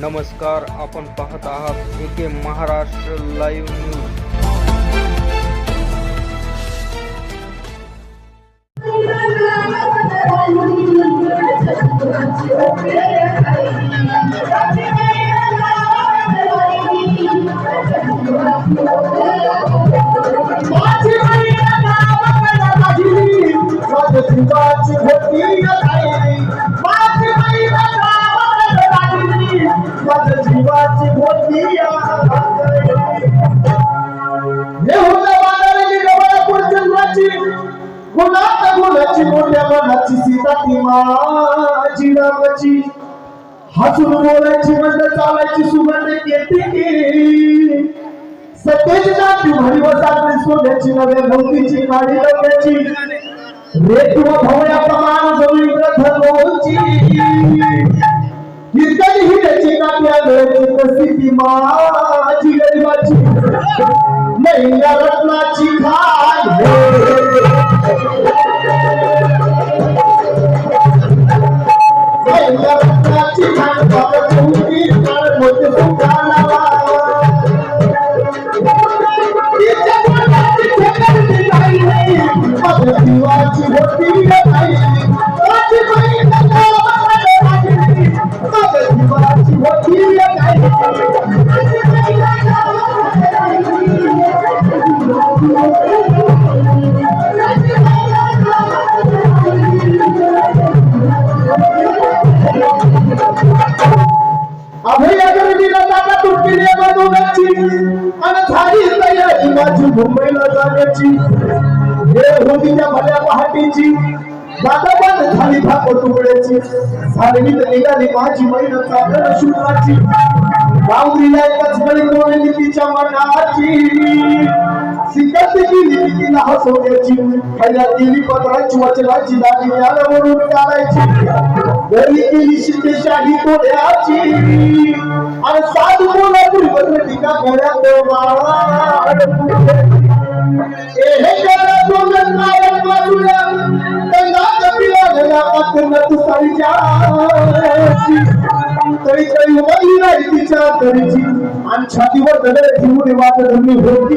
नमस्कार आपण पाहत आहात एके महाराष्ट्र लाईव्ह न्यूज़ गुणात गुणाची मोठ्या मनाची सीता ती माझी रामाची हसून बोलायची मंद चालायची सुगंध येते की. सत्याची नाती व साखळी सोन्याची नव्या नवतीची काळी नव्याची रेत व भवया प्रमाण जवळ ग्रथोची कीर्तनी हिऱ्याची काट्या गळ्याची प्रसिद्धी माझी गरिबाची. मैया रत्नाची खाय मुंबईला जाण्याची. हे होती भल्या पहाटेची. दादा झाली धापड तुकड्याची झाली निघाली माझी महिना चादर शुक्राची बावरीला एकच गळी तोडली तिच्या मनाची. सिकत गेली तिला हसवण्याची पहिल्या देवी पत्राची वचनाची दादी ज्ञानावरून काढायची घरी केली शिंदेशाही कोड्याची आणि साधू कोल्हापूर पत्र टीका कोड्या तरी तरी उभारी नाही तिच्या तरीची आणि छातीवर दगड ठेवून वाट धरली होती.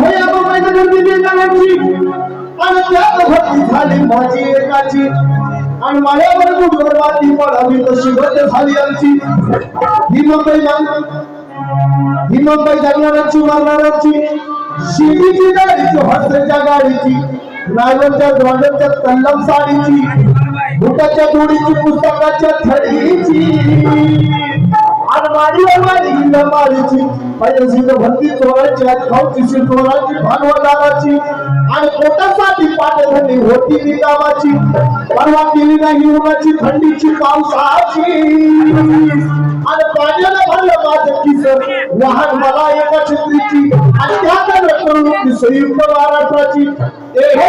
मैया खचली मना ती आणि त्यात झाली माझी एकाची. आणि माझ्यावर गुडवर माती पडावी तशी गत झाली आमची. ही मुंबई ही मुंबई जगणाराची मारणाराची गाडीची हॉस्टेलच्या गाडीची. नायलच्या द्वांडच्या तल्लम साडीची. भुटाच्या दोडीची पुस्तकाच्या थडीची. आणि माडीवर माडी हिंदा माडीची माझ्या सिंग भरती चोराची आज खाऊची शिरतोराची भांडवलदाराची. आणि पोटासाठी पाठधरणी होती निकामाची परवा केली नाही उन्हाची थंडीची पावसाची. आणि पाण्याला भरलं माझं किस वाहन मला एका छत्रीची आणि त्याकडे करून संयुक्त महाराष्ट्राची. ए हे